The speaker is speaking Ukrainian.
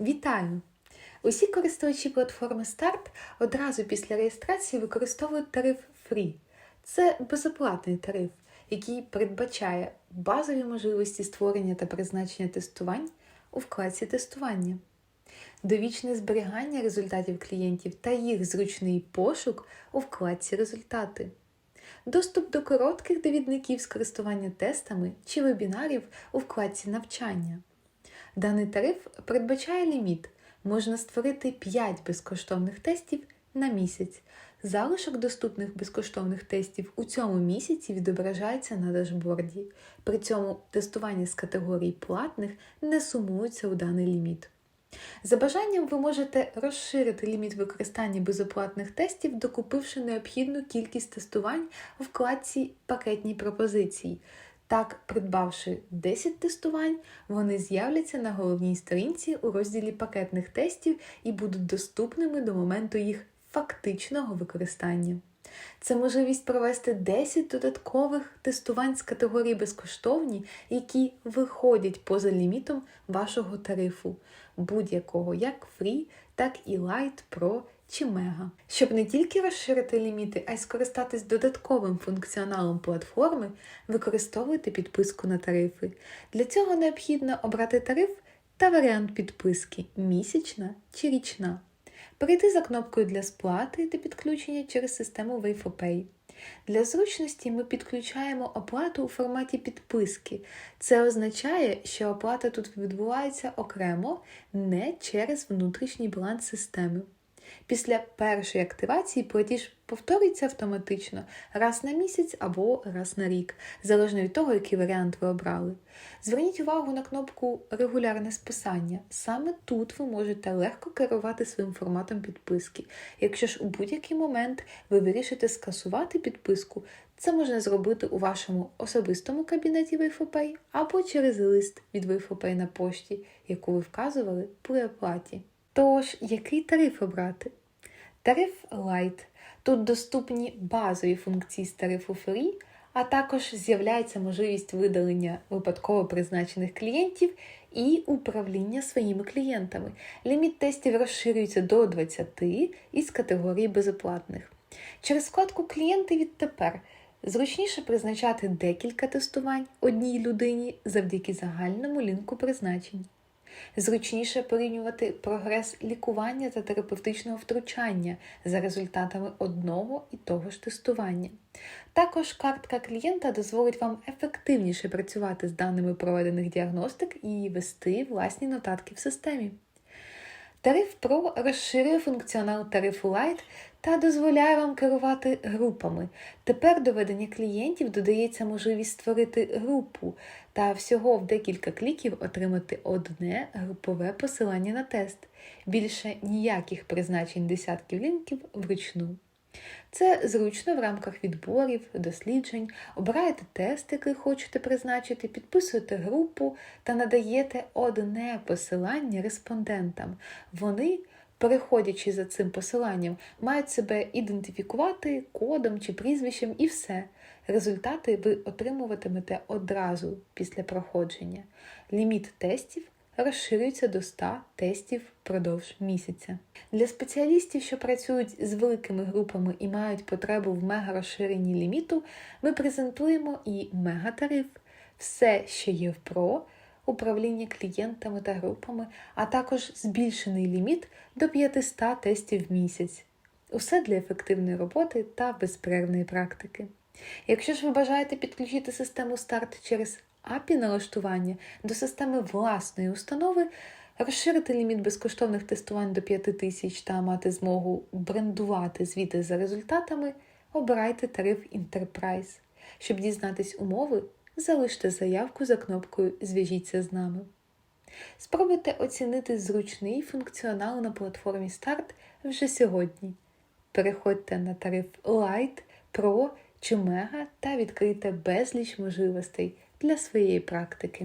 Вітаю! Усі користувачі платформи Start одразу після реєстрації використовують тариф Free. Це безоплатний тариф, який передбачає базові можливості створення та призначення тестувань у вкладці тестування, довічне зберігання результатів клієнтів та їх зручний пошук у вкладці Результати. Доступ до коротких довідників з користування тестами чи вебінарів у вкладці Навчання. Даний тариф передбачає ліміт. Можна створити 5 безкоштовних тестів на місяць. Залишок доступних безкоштовних тестів у цьому місяці відображається на дашборді. При цьому тестування з категорій платних не сумуються у даний ліміт. За бажанням ви можете розширити ліміт використання безоплатних тестів, докупивши необхідну кількість тестувань у вкладці Пакетні пропозиції. Так, придбавши 10 тестувань, вони з'являться на головній сторінці у розділі пакетних тестів і будуть доступними до моменту їх фактичного використання. Це можливість провести 10 додаткових тестувань з категорії безкоштовні, які виходять поза лімітом вашого тарифу, будь-якого, як Free, так і Light, Pro чи Mega. Щоб не тільки розширити ліміти, а й скористатись додатковим функціоналом платформи, використовуйте підписку на тарифи. Для цього необхідно обрати тариф та варіант підписки місячна чи річна. Перейти за кнопкою для сплати та підключення через систему Wave4Pay. Для зручності ми підключаємо оплату у форматі підписки. Це означає, що оплата тут відбувається окремо, не через внутрішній баланс системи. Після першої активації платіж повторюється автоматично раз на місяць або раз на рік, залежно від того, який варіант ви обрали. Зверніть увагу на кнопку Регулярне списання. Саме тут ви можете легко керувати своїм форматом підписки. Якщо ж у будь-який момент ви вирішите скасувати підписку, це можна зробити у вашому особистому кабінеті Wi-Fi або через лист від Wi-Fi на пошті, яку ви вказували при оплаті. Тож, який тариф обрати? Тариф Light. Тут доступні базові функції з тарифу Free, а також з'являється можливість видалення випадково призначених клієнтів і управління своїми клієнтами. Ліміт тестів розширюється до 20 із категорії безоплатних. Через вкладку Клієнти відтепер зручніше призначати декілька тестувань одній людині завдяки загальному лінку призначень. Зручніше порівнювати прогрес лікування та терапевтичного втручання за результатами одного і того ж тестування. Також картка клієнта дозволить вам ефективніше працювати з даними проведених діагностик і вести власні нотатки в системі. Тариф Pro розширює функціонал тарифу Lite та дозволяє вам керувати групами. Тепер до ведення клієнтів додається можливість створити групу та всього в декілька кліків отримати одне групове посилання на тест. Більше ніяких призначень десятків лінків вручну. Це зручно в рамках відборів, досліджень, обираєте тест, який хочете призначити, підписуєте групу та надаєте одне посилання респондентам. Вони, переходячи за цим посиланням, мають себе ідентифікувати кодом чи прізвищем і все. Результати ви отримуватимете одразу після проходження. Ліміт тестів розширюється до 100 тестів впродовж місяця. Для спеціалістів, що працюють з великими групами і мають потребу в мега-розширенні ліміту, ми презентуємо і мегатариф, все, що є в ПРО, управління клієнтами та групами, а також збільшений ліміт до 500 тестів в місяць. Усе для ефективної роботи та безперервної практики. Якщо ж ви бажаєте підключити систему старт через API налаштування до системи власної установи, розширити ліміт безкоштовних тестувань до 5000 та мати змогу брендувати звіти за результатами, обирайте тариф Enterprise. Щоб дізнатись умови, залиште заявку за кнопкою Зв'яжіться з нами. Спробуйте оцінити зручний функціонал на платформі Старт вже сьогодні. Переходьте на тариф Light, Pro чи Mega та відкрийте безліч можливостей для своєї практики.